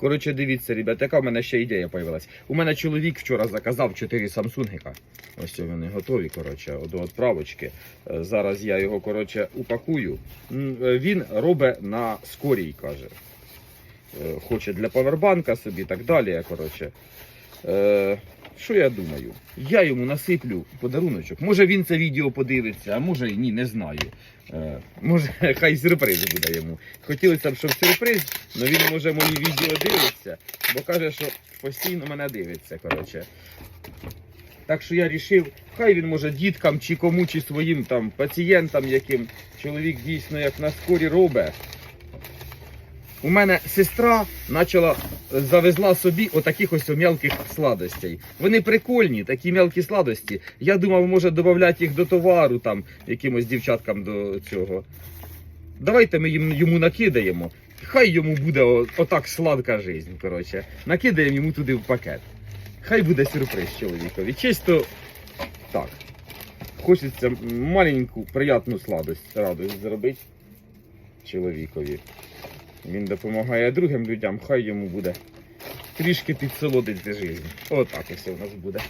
Коротше, дивіться, ребята, яка в мене ще ідея появилась. У мене чоловік вчора заказав 4 самсунгика. Ось вони готові, коротше, до відправочки. Е, Зараз я його, коротше, упакую. Е, Він робить на скорій, каже. Е, Хоче для павербанка собі так далі. Коротше. Що я думаю? Я йому насиплю подаруночок. Може він це відео подивиться, а може і ні, не знаю. Е, може, хай сюрприз буде йому. Хотілося б, щоб сюрприз, але він може мої відео дивиться, бо каже, що постійно мене дивиться. Коротше. Так що я вирішив, хай він може діткам чи кому, чи своїм там пацієнтам, яким чоловік дійсно як на скорі робить. У мене сестра почала завезла собі отаких ось мелких сладостей. Вони прикольні, такі мелкі сладості. Я думав, може додати їх до товару, там, якимось дівчаткам до цього. Давайте ми їм, йому накидаємо. Хай йому буде отак сладка жизнь. Коротше. Накидаємо йому туди в пакет. Хай буде сюрприз чоловікові. Чисто так. Хочеться маленьку, приятну сладость, радость зробити чоловікові. Він допомагає другим людям, хай йому буде трішки підсолодить життя. Отак ось у нас буде.